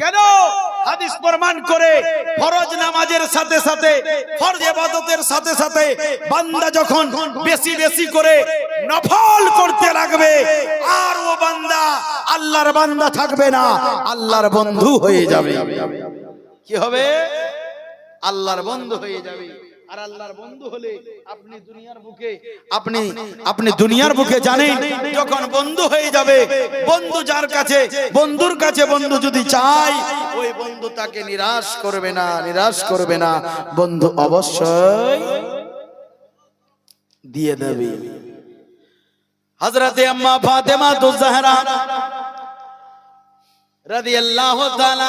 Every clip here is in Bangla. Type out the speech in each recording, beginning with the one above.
কেন হাদিস প্রমাণ করে ফরজ নামাজের সাথে সাথে, ফরজ ইবাদতের সাথে সাথে বান্দা যখন বেশি বেশি করে নফল করতে লাগবে, আর ও বান্দা আল্লাহর বান্দা থাকবে না, আল্লাহর বন্ধু হয়ে যাবে। কি হবে? আল্লাহর বন্ধু হয়ে যাবে। আর আল্লাহর বন্ধু হলে আপনি দুনিয়ার বুকে আপনি আপনি দুনিয়ার বুকে জানেন, যখন বন্ধু হয়ে যাবে, বন্ধু যার কাছে, বন্ধুর কাছে বন্ধু যদি চায়, ওই বন্ধু তাকে নিরাশ করবে না, নিরাশ করবে না। বন্ধু অবশ্যই দিয়ে দেবে। হযরতে আম্মা ফাতেমা তো জাহরা রাদিয়াল্লাহু তাআলা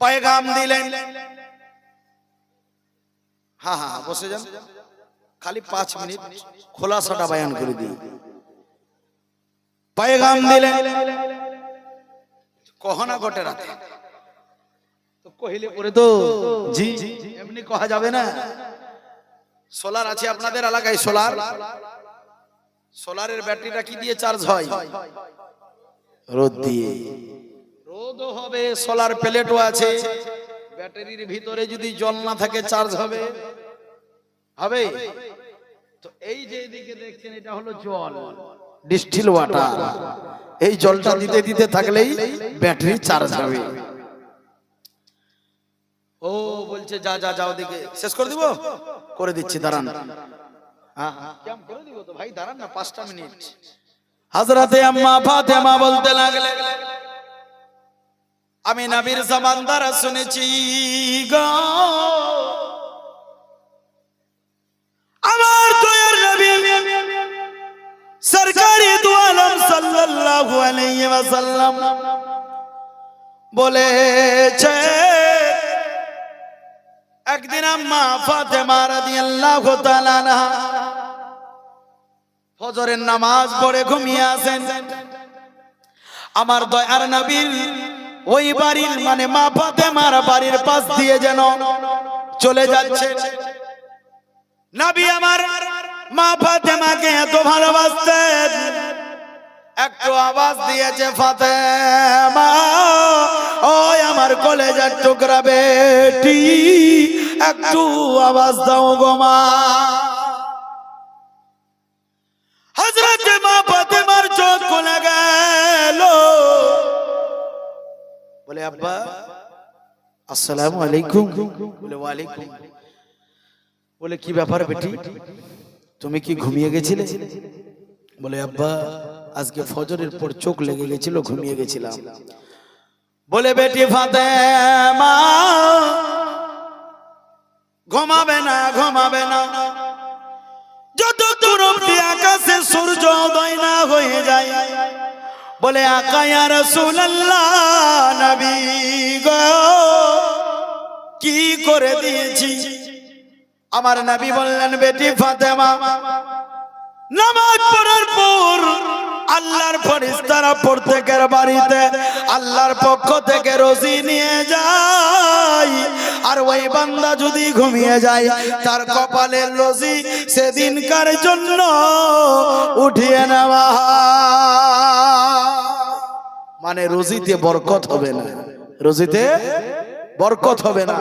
পয়গাম দিলেন। হ্যাঁ হ্যাঁ বসে যান। খালি পাঁচ মিনিট খোলাসাটা বয়ান করে দিই পয়গাম দিলেন। কহনা ঘটে রাতে। তো কহিলে পরে তো জি। এমনি কহা যাবে না। সোলার আছে আপনাদের এলাকায় সোলার? সোলারের ব্যাটারিটা কি দিয়ে চার্জ হয়। রোদ দিয়ে। রোদও হবে সোলার প্লেটও আছে। ব্যাটারির ভিতরে যদি জল না থাকে চার্জ হবে। হবে? তো এই যে এদিকে দেখছেন এটা হলো জল ডিস্টিল ওয়াটার এই জলটা দিতে দিতে থাকলেই ব্যাটারি চার্জ হবে। ও বলছে যা যা যাও দিকে। শেষ করে দিব? করে দিচ্ছি দাঁড়ান। হ্যাঁ হ্যাঁ। করে দিব তো ভাই দাঁড়ান না পাঁচটা মিনিট। হাজরাতে আম্মা ফাতেমা বলতে লাগলে আমি নবীর জবান দ্বারা শুনেছি গো। আমার দয়ার নবী সরকারি সাল্লাল্লাহু আলাইহি ওয়াসাল্লাম বলেছে একদিন আম্মা ফাতেমা রাদিয়াল্লাহু তাআলা ফজরের নামাজ পড়ে ঘুমিয়ে আসেন। আমার দয়ার নবীর ওই বাড়ির মানে মা ফাতেমার বাড়ির পাশ দিয়ে যেন চলে যাচ্ছে। নবী আমার মা ফাতেমাকে এত ভালোবাসতেন, একটু আওয়াজ দিয়েছে ফাতেমা, ওই আমার কলেজার টুকরা বেটি, একটু আওয়াজ দাও গো মা। হযরত মা ফাতেমার চোখ খুলে গেল। বলে, আব্বা, আসসালামু আলাইকুম। বলে, ওয়ালাইকুম। বলে, কি ব্যাপার বেটি? তুমি কি ঘুমিয়ে গেছিলে? বলে, আব্বা, আজকে ফজরের পর চোখ লেগে গেছিল, ঘুমিয়ে গেছিলাম। বলে, বেটি ফাতেমা, ঘুমাবে না ঘুমাবে না। অব্দি আকাশে সূর্য উদয় না হয়ে যায় বলে আকায়া রাসূলুল্লাহ, নবী গো, কি করে দিয়েছি? আমার নবী বললেন, বেটি ফাতেমা, নামাজ পড়ার পর আল্লাহর ফরিস্তারা প্রত্যেকের বাড়িতে আল্লাহর পক্ষ থেকে রসি নিয়ে যায়। আর ওই বান্দা যদি ঘুমিয়ে যায়, তার কপালের রসি সেদিনকার জন্য উঠিয়ে নেওয়া। মানে রোজিতে বরকত হবে না। রোজিতে বরকত হবে না।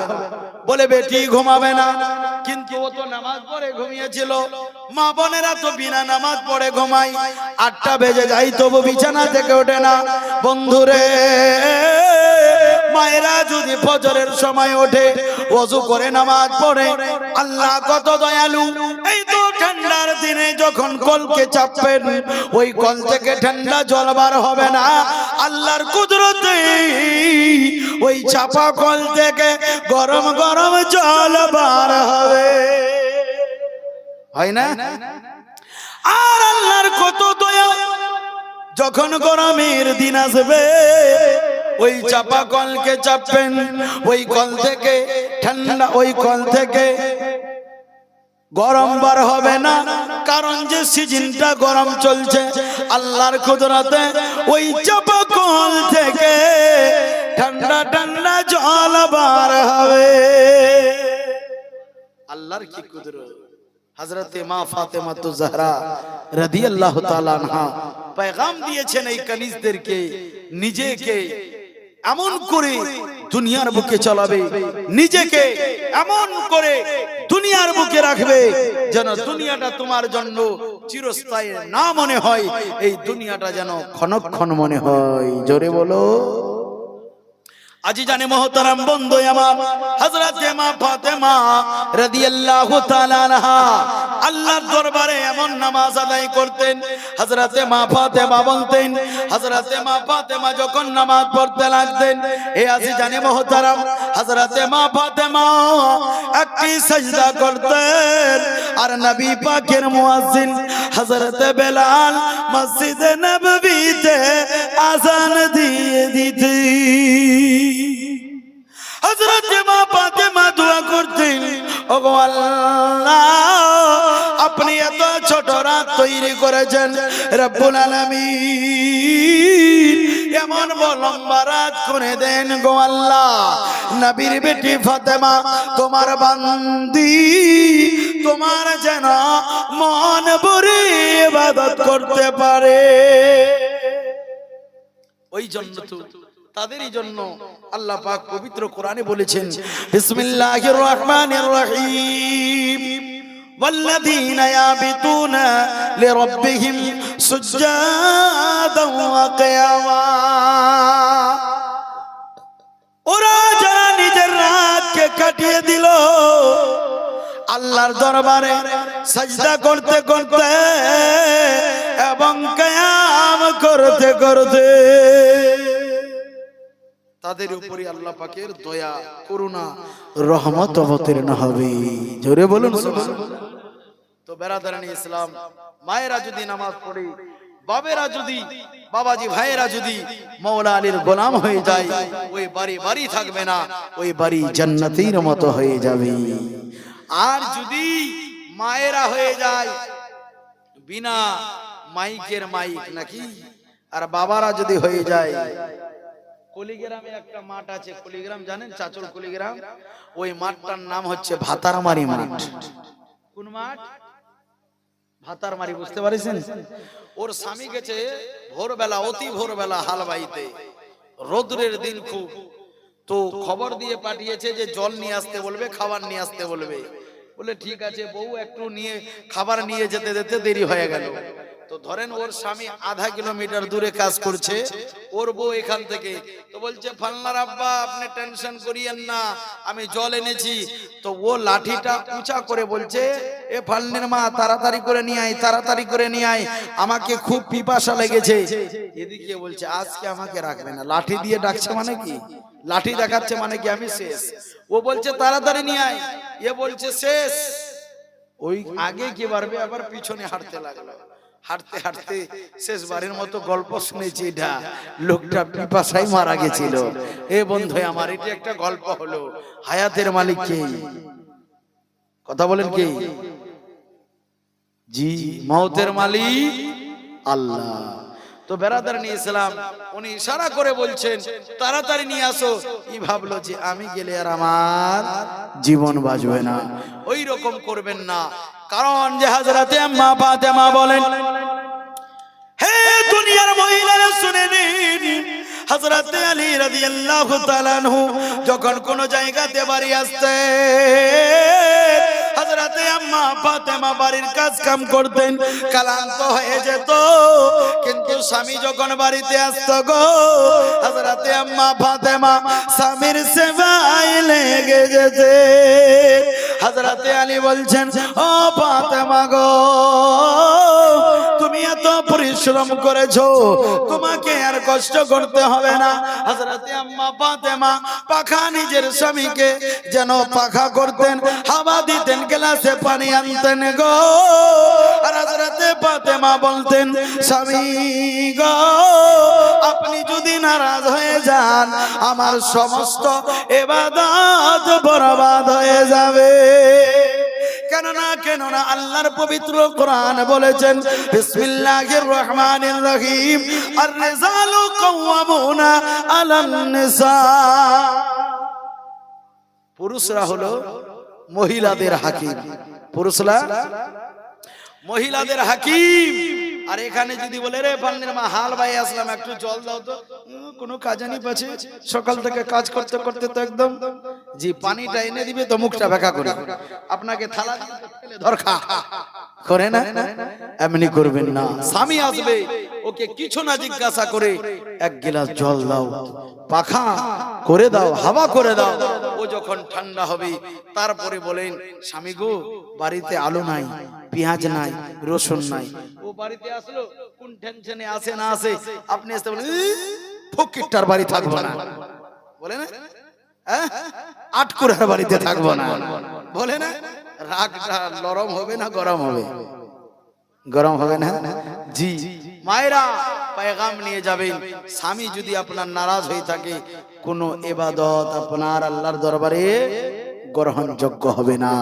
বলে, বেটি, ঘুমাবে না। কিন্তু ও তো নামাজ পড়ে ঘুমিয়েছিল। মা বোনেরা তো বিনা নামাজ পড়ে ঘুমাই আটটা বেজে যাই তবু বিছানা থেকে ওঠে না। বন্ধুরে মায়েরা যদি ফজরের সময় ওঠে, ওযু করে নামাজ পড়ে। আল্লাহ কত দয়ালু। এই তো ঠান্ডার দিনে যখন কলকে চাপবেন, ওই কল থেকে ঠান্ডা জল বার হবে না। আল্লাহর কুদরতে ওই চাপা কল থেকে গরম গরম জল বার হবে। হয় না? আর আল্লাহর কত দয়া। যখন গরমের দিন আসবে ওই চাপা কলকে চাপবেন ওই কল থেকে ঠান্ডা, ওই কল থেকে গরম বার হবে না। কারণ যে সিজনটা গরম চলছে, আল্লাহর কুদরতে ওই চাপা কল থেকে ঠান্ডা ঠান্ডা জল বার হবে। আল্লাহর কি কুদরত? হজরতে মা ফাতেমা তো জাহরা রাদি আল্লাহ আনহা পেগাম দিয়েছেন এই কানিজদেরকে, নিজেকে এমন করে দুনিয়ার বুকে চালাবে নিজেকে এমন করে দুনিয়ার বুকে রাখবে যেন দুনিয়াটা তোমার জন্য চিরস্থায়ী না মনে হয় এই দুনিয়াটা যেন ক্ষণক্ষণ মনে হয়। জোরে বলো। আজি জানে মহতারাম বন্ধু আমার হযরত মা ফাতেমা রাদিয়াল্লাহু তাআলা আনহা আল্লাহর দরবারে এমন নামাজ আদায় করতেন, হযরত মা ফাতেমা বলতেন, হযরত মা ফাতেমা যখন নামাজ পড়তে লাগতেন, এ আজি জানে মহতারাম, হযরত মা ফাতেমা একটি সাজদা করতেন, আর নবী পাকের মুয়াজ্জিন হযরত বেলাল মসজিদে নববীতে আজান দিয়ে দিতেন। হজরত মা ফাতেমা দোয়া করতেন, ওগো আল্লাহ আপনি এত ছোট রাত তৈরি করেছেন। রব্বুল আলামিন এমন লম্বা রাত করে দেন গো আল্লাহ। নবীর বেটি ফাতেমা, তোমার বান্দি, তোমার যেন মন ভরে ইবাদত করতে পারে। ওই জন্য তো তাদেরই জন্য আল্লাহ পাক পবিত্র কোরআনে বলেছেন, বিসমিল্লাহির রহমানির রহিম। والذين يابتون لربهم سجادا وقياما ওরা যারা নিজের রাতকে কাটিয়ে দিল আল্লাহর দরবারে সাজদা করতে করতে এবং কায়াম করতে করতে তাদের উপরে আল্লাহ পাকের দয়া করুণা রহমত অবতীর্ণ হবে জোরে বলুন বেরাদারানি ইসলাম, মায়েরা যদি নামাজ পড়ে বাবেরা যদি, বাবাজি, ভাইয়েরা যদি মৌলা আলীর গোলাম হয়ে যায়, ওই বাড়ি বাড়ি থাকবে না, ওই বাড়ি জান্নাতের মতো হয়ে যাবে। আর যদি মায়েরা হয়ে যায়, বিনা মাইকের মাইক নাকি? আর বাবারা যদি হয়ে যায়, কলিগ্রামে একটা মাঠ আছে, কলিগ্রাম জানেন চাচল কলিগ্রাম? ওই মাঠটার নাম হচ্ছে ভাতারমারি মাঠ। কোন মাঠ? ভাতারমারি বুঝতে পারিছেন? ওর স্বামী গেছে ভোরবেলা, অতি ভোরবেলা হালবাইতে। রোদ্রের দিন খুব। তো খবর দিয়ে পাঠিয়েছে যে জল নিয়ে আসতে বলবে, খাবার নিয়ে আসতে বলবে। বলে, ঠিক আছে বউ, একটু নিয়ে খাবার নিয়ে যেতে যেতে দেরি হয়ে গেল। ধরেন ওর স্বামী আধা কিলোমিটার দূরে কাজ করছে, ওর বউ এখান থেকে। তো বলছে, ফাল্লার আব্বা, আপনি টেনশন করিয়েন না, আমি জল এনেছি। তো ও লাঠিটা উঁচা করে বলছে, এ ফালনির মা, তাড়াতাড়ি করে নিয়ে আয়, তাড়াতাড়ি করে নিয়ে আয়, আমাকে খুব পিপাসা লেগেছে। এদিকে বলছে, আজকে আমাকে রাখবে না। লাঠি দিয়ে ডাকছে মানে কি? লাঠি দেখাচ্ছে মানে কি, আমি শেষ। ও বলছে, তাড়াতাড়ি নিয়ে আয়। এ বলছে, শেষ। ওই আগে কি পারবে আবার পিছনে হাঁটতে লাগল। হাঁটতে হাঁটতে শেষবারের মতো গল্প শুনেছি এটা। লোকটা পিপাসাই মারা গেছিল। এ বন্ধু আমার, এটা একটা গল্প হলো। হায়াতের মালিক কে? কথা বলেন কি? জি মৌতের মালিক আল্লাহ। তো বেড়াদার নিয়ে ইসলাম উনি ইশারা করে বলছেন, তাড়াতাড়ি নিয়ে আসো। ই ভাবলো যে আমি গেলে আর আমার জীবন বাঁচবে না। ওই রকম করবেন না। কারণ যে হাজরাতে মা ফাতেমা বলেন, হে দুনিয়ার মহিলারা, শুনে নিন। হযরত আলী রাদিয়াল্লাহু তাআলা যখন কোন জায়গাতে বাড়ি আসতে হযরতে আম্মা ফাতেমা বাড়ির কাজ কাম করতেন, কালান্ত হয়ে যেত। কিন্তু স্বামী যখন বাড়িতে আসতো গো হজরতে আম্মা ফাতেমা স্বামীর সেবায় লেগে যেতে। হজরতে আলী বলছেন, ও ফাতেমা গো পরিশ্রম করেছ, তোমাকে আর কষ্ট করতে হবে না। আম্মা ফাতেমা পাখা নিজের স্বামীকে যেন পাখা করতেন, হাওয়া দিতেন, গ্লাসে পানি আনতেন গো। আর হযরতে ফাতেমা বলতেন, স্বামী গো, আপনি যদি নারাজ হয়ে যান, আমার সমস্ত এবাদত বরবাদ হয়ে যাবে। আল্লাহর পবিত্র কোরআন বলেছেন, বিসমিল্লাহির রহমানির রহিম আর আলান নিসা। পুরুষরা হলো মহিলাদের হাকিম। পুরুষরা মহিলাদের হাকিম। আর এখানে যদি বলে, রে পান্নের মা, হাল ভাই, আসলাম, একটু জল দাও তো। কোনো কাজানি পাচ্ছে সকাল থেকে কাজ করতে করতে তো একদম জি পানিটা এনে দিবে তো মুখটা বেকা করে। আপনাকে থালা দিয়ে ফেলে ধর করে না? এমনি করবেন না। স্বামী আসবে, ওকে কিছু না জিজ্ঞাসা করে, এক গিলাস জল দাও। পাখা, করে দাও, হাওয়া করে দাও। ও যখন ঠান্ডা হবে, তারপরে বলেন, স্বামী গো, বাড়িতে আলো নাই। পেঁয়াজ নাই রসুন নাই। ও বাড়িতে আসলো কোন টেনশনে আসে না আসে আপনি আসতে বলেন "ই, ফকিরটার বাড়ি থাকব না। বলে না? হ্যাঁ? আটকুরার বাড়িতে থাকব না। বলে না? রাগটা নরম হবে না গরম হবে? গরম হবে না? জি। মায়েরা পেগাম নিয়ে যাবেন। স্বামী যদি আপনার নারাজ হয়ে থাকে কোনো এবাদত আপনার আল্লাহর দরবারে গ্রহণযোগ্য হবে না।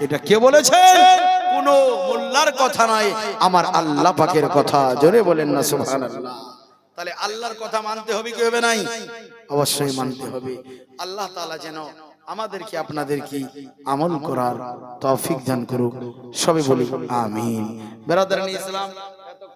এটা কে বলেছে কোন মোল্লার কথা নয় আমার আল্লাহ পাকের কথা। জোরে বলেন না, সুবহানাল্লাহ। তাহলে আল্লাহর কথা মানতে হবে কি হবে নাই? অবশ্যই মানতে হবে। আল্লাহ তাআলা যেন আমাদেরকে, আপনাদেরকে আমল করার তৌফিক দান করুক। সবে বলি, আমিন। বেরাদারানি ইসলাম